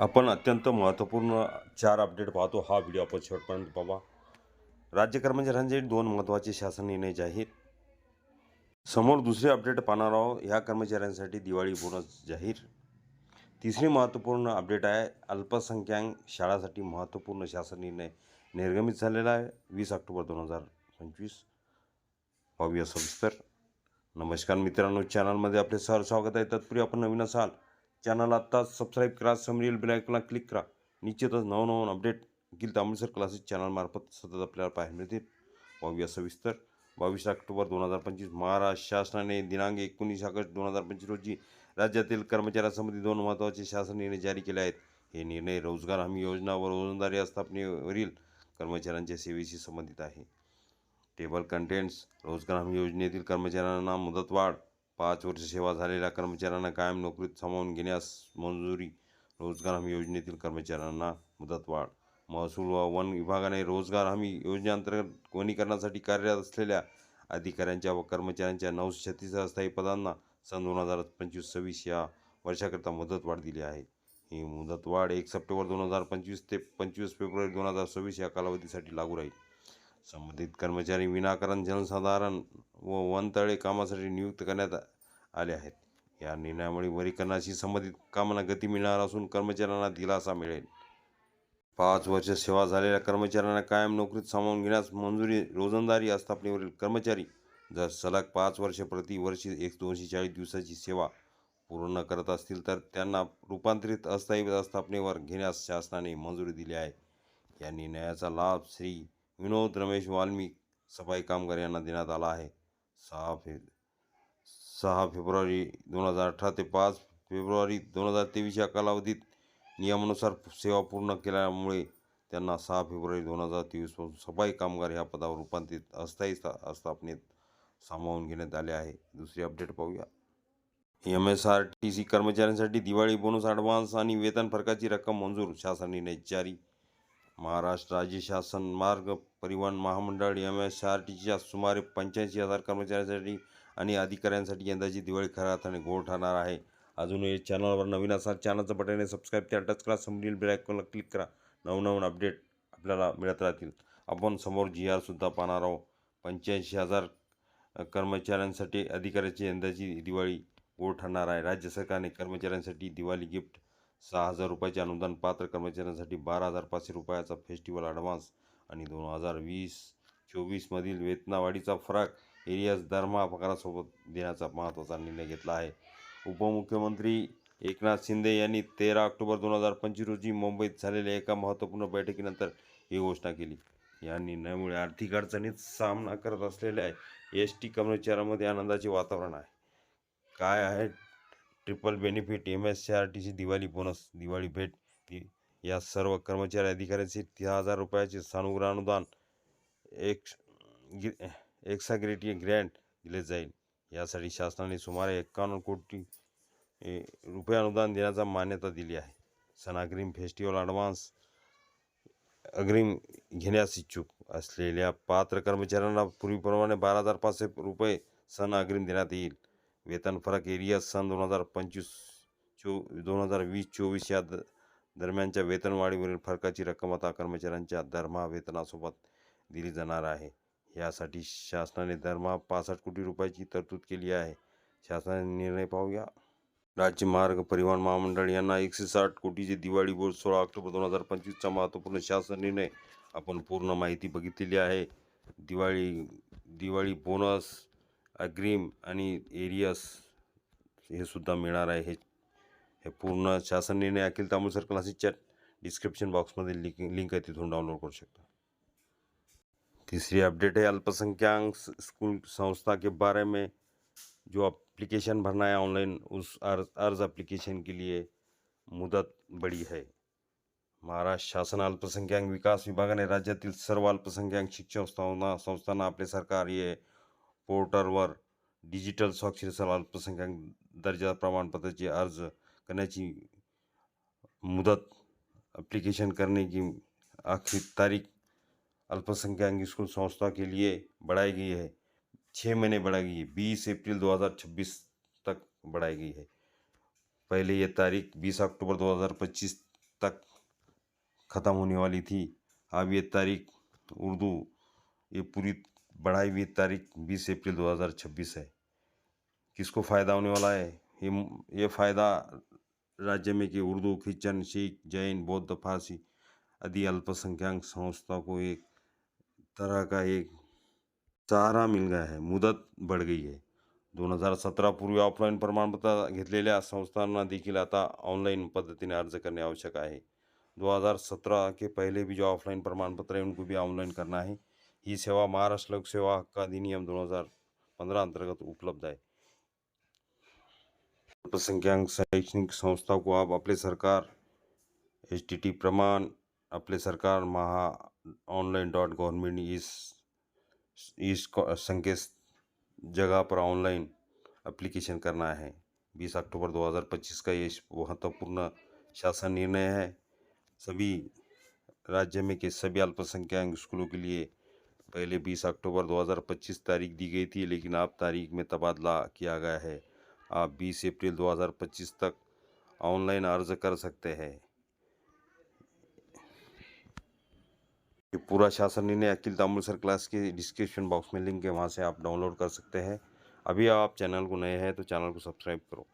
आपण अत्यंत महत्त्वपूर्ण चार अपडेट पाहतो. हा व्हिडिओ आपण शेवटपर्यंत पाहा. राज्य कर्मचाऱ्यांचे दोन महत्त्वाचे शासन निर्णय जाहीर. समोर दुसरे अपडेट पाहणार आहोत. ह्या कर्मचाऱ्यांसाठी दिवाळी बोनस जाहीर. तिसरी महत्त्वपूर्ण अपडेट आहे. अल्पसंख्याक शाळासाठी महत्त्वपूर्ण शासन निर्णय निर्गमित झालेला आहे. वीस ऑक्टोबर दोन हजार पंचवीस. पाहूया सविस्तर. नमस्कार मित्रांनो. चॅनलमध्ये आपले सर स्वागत आहे. तत्पूर्वी आपण नवीन असाल चॅनल आत्ताच सबस्क्राईब करा समरील बेलायकला क्लिक करा. निश्चितच नवनवन अपडेट गिल तांबळसर क्लासेस चॅनलमार्फत सतत आपल्याला पाहायला मिळतील. पाहूया सविस्तर बावीस ऑक्टोबर दोन हजार पंचवीस महाराष्ट्र शासनाने दिनांक एकोणीस ऑगस्ट दोन हजार पंचवीस रोजी राज्यातील कर्मचाऱ्यांसंबंधी दोन महत्त्वाचे शासन निर्णय जारी केले आहेत. हे निर्णय रोजगार हमी योजना व रोजंदारी आस्थापनेवरील कर्मचाऱ्यांच्या सेवेशी संबंधित आहे. टेबल कंटेंट्स रोजगार हमी योजनेतील कर्मचाऱ्यांना मुदतवाढ पाच वर्ष सेवा झालेल्या कर्मचाऱ्यांना कायम नोकरीत सामावून घेण्यास मंजुरी रोजगार हमी योजनेतील कर्मचाऱ्यांना मुदतवाढ महसूल व वन विभागाने रोजगार हमी योजनेअंतर्गत वनीकरणासाठी कार्यरत असलेल्या अधिकाऱ्यांच्या व कर्मचाऱ्यांच्या नऊशे छत्तीस अस्थायी पदांना सन दोन हजार पंचवीस सव्वीस या वर्षाकरता मुदतवाढ दिली आहे. ही मुदतवाढ एक सप्टेंबर दोन हजार पंचवीस ते पंचवीस फेब्रुवारी दोन हजार सव्वीस या कालावधीसाठी लागू राहील. संबंधित कर्मचारी विनाकारण जनसाधारण व वनतळे कामासाठी नियुक्त करण्यात आले आहेत. या निर्णयामुळे वनीकरणाशी संबंधित कामांना गती मिळणार असून कर्मचाऱ्यांना दिलासा मिळेल. पाच वर्ष सेवा झालेल्या कर्मचाऱ्यांना कायम नोकरीत सामावून घेण्यास मंजुरी रोजंदारी आस्थापनेवरील कर्मचारी जर सलग पाच वर्ष प्रतिवर्षी एक दोनशे चाळीस दिवसाची सेवा पूर्ण करत असतील तर त्यांना रूपांतरित अस्थायी आस्थापनेवर घेण्यास शासनाने मंजुरी दिली आहे. या निर्णयाचा लाभ श्री विनोद रमेश वाल्मिक सफाई कामगार यांना देण्यात आला आहे. सहा फे सहा फेब्रुवारी दोन हजार अठरा ते पाच फेब्रुवारी दोन हजार तेवीस या कालावधीत नियमानुसार सेवा पूर्ण केल्यामुळे त्यांना सहा फेब्रुवारी दोन हजार तेवीसपासून सफाई कामगार ह्या पदावर रूपांतरित अस्थायी स्था स्थापनेत सामावून घेण्यात आले आहे. दुसरी अपडेट पाहूया. M S R T C कर्मचाऱ्यांसाठी दिवाळी बोनस ॲडव्हान्स आणि वेतन फरकाची रक्कम मंजूर शासन निर्णय जारी. महाराष्ट्र राज्य शासन मार्ग परिवहन महामंडळ एम एस आर टी सीच्या सुमारे पंच्याऐंशी हजार कर्मचाऱ्यांसाठी आणि अधिकाऱ्यांसाठी यंदाची दिवाळी खऱ्या अर्थाने गोड ठरणार आहे. अजूनही चॅनलवर नवीन असाल चॅनलचं बटन सबस्क्राईब त्या टच करा समोरील बेल आयकॉनला क्लिक करा. नवनवीन अपडेट आपल्याला मिळत राहतील. आपण समोर जी आरसुद्धा पाहणार आहोत. पंच्याऐंशी हजार कर्मचाऱ्यांसाठी अधिकाऱ्याची यंदाची दिवाळी गोड ठरणार आहे. राज्य सरकारने कर्मचाऱ्यांसाठी दिवाळी गिफ्ट सहा हजार रुपयाचे अनुदान पात्र कर्मचाऱ्यांसाठी बारा हजार पाचशे रुपयाचा फेस्टिवल ॲडव्हान्स आणि दोन हजार वीस चोवीसमधील वेतनावाढीचा फरक एरियाज दरमहा पगारासोबत देण्याचा महत्त्वाचा निर्णय घेतला आहे. उपमुख्यमंत्री एकनाथ शिंदे यांनी तेरा ऑक्टोबर दोन हजार पंचवीस रोजी मुंबईत झालेल्या एका महत्त्वपूर्ण बैठकीनंतर ही घोषणा केली. या निर्णयामुळे आर्थिक अडचणीत सामना करत असलेल्या एस टी कर्मचाऱ्यांमध्ये आनंदाचे वातावरण आहे. काय आहे? Triple benefit M S C R T C Diwali bonus Diwali भेट या सर्व कर्मचारी अधिकाऱ्यांचे तीन हजार रुपयाचे सानुग्रह अनुदान एक एक्साग्रेटी ग्रँट दिले जाईल. यासाठी शासनाने सुमारे एक्कावन्न कोटी रुपये अनुदान देण्याचा मान्यता दिली आहे. सणाग्रिम फेस्टिवल ॲडव्हान्स अग्रिम घेण्यास इच्छुक असलेल्या पात्र कर्मचाऱ्यांना पूर्वीप्रमाणे बारा हजार पाचशे रुपये सण अग्रिम देण्यात येईल. वेतन फरक एरिया सन दोन हजार पंचवीस चो दोन हजार वीस चोवीस या द दरम्यानच्या वेतनवाढीवरील फरकाची रक्कम आता कर्मचाऱ्यांच्या दरमहा वेतनासोबत दिली जाणार आहे. यासाठी शासनाने दरमहा पासष्ट कोटी रुपयाची तरतूद केली आहे. शासनाने निर्णय पाहूया. राज्य मार्ग परिवहन महामंडळ यांना एकशे साठ कोटीचे दिवाळी बोर्ड सोळा ऑक्टोबर दोन हजार पंचवीसचा महत्त्वपूर्ण शासन निर्णय. आपण पूर्ण माहिती बघितलेली आहे. दिवाळी दिवाळी बोनस अग्रिम आणि एरियस हे सुद्धा मिळणार आहे. हे हे पूर्ण शासन निर्णय अखिल तांबूसर क्लासेसच्या डिस्क्रिप्शन बॉक्समध्ये लिंक लिंक आहे तिथून डाउनलोड करू शकता. तीसरी अपडेट है अल्पसंख्यक स्कूल संस्था के बारे में, जो एप्लीकेशन भरना है ऑनलाइन उस अर्ज़ एप्लीकेशन के लिए मुदत बड़ी है। महाराष्ट्र शासन अल्पसंख्याक विकास विभागाने राज्यातील सर्व अल्पसंख्याक शिक्षण संस्था, संस्थांना आपले सरकार पोर्टलवर डिजिटल स्वाक्षरीसह अल्पसंख्याक दर्जा प्रमाणपत्राचे अर्ज़ करण्याची मुदत एप्लीकेशन करने की आखिरी तारीख अल्पसंख्यक स्कूल संस्था के लिए बढ़ाई गई है। छः महीने बढ़ाई गई है। बीस अप्रैल 2026 तक बढ़ाई गई है। पहले यह तारीख 20 अक्टूबर 2025 तक ख़त्म होने वाली थी। अब ये तारीख उर्दू ये पूरी बढ़ाई हुई तारीख 20 अप्रैल 2026 है। किसको फ़ायदा होने वाला है? ये ये फ़ायदा राज्य में कि उर्दू क्रिश्चन सिख, जैन, बौद्ध, फारसी आदि अल्पसंख्यक संस्थाओं को एक तरह का एक सहारा मिल गया आहे मुदत बढ़ गई आहे दोन हजार सतरा पूर्वी ऑफलाईन प्रमाणपत्र घेतलेल्या संस्थांना देखील आता ऑनलाइन पद्धतीने अर्ज करणे आवश्यक आहे. दो हज़ार सत्रह के पहले भी जो ऑफलाइन प्रमाण पत्र है उनको भी ऑनलाइन करना है ही सेवा महाराष्ट्र लोक सेवा हक्क अधिनियम दोन हजार पंधरा अंतर्गत उपलब्ध आहे. अल्पसंख्याक शैक्षणिक संस्था को आप अपने सरकार एच टी टी प्रमाण अपने सरकार महा ऑनलाइन डॉट गवर्नमेंट इस इस संकेत जगह पर ऑनलाइन एप्लीकेशन करना है। 20 अक्टूबर 2025 का ये महत्वपूर्ण शासन निर्णय है। सभी राज्य में के सभी अल्पसंख्यक स्कूलों के लिए पहले 20 अक्टूबर 2025 तारीख दी गई थी, लेकिन अब तारीख में तबादला किया गया है। आप 20 अप्रैल 2025 तक ऑनलाइन अर्ज़ कर सकते हैं। ये पूरा शासन निर्णय अखिल तामुलसर क्लास के डिस्क्रिप्शन बॉक्स में लिंक है वहाँ से आप डाउनलोड कर सकते हैं। अभी आप चैनल को नए हैं तो चैनल को सब्सक्राइब करो।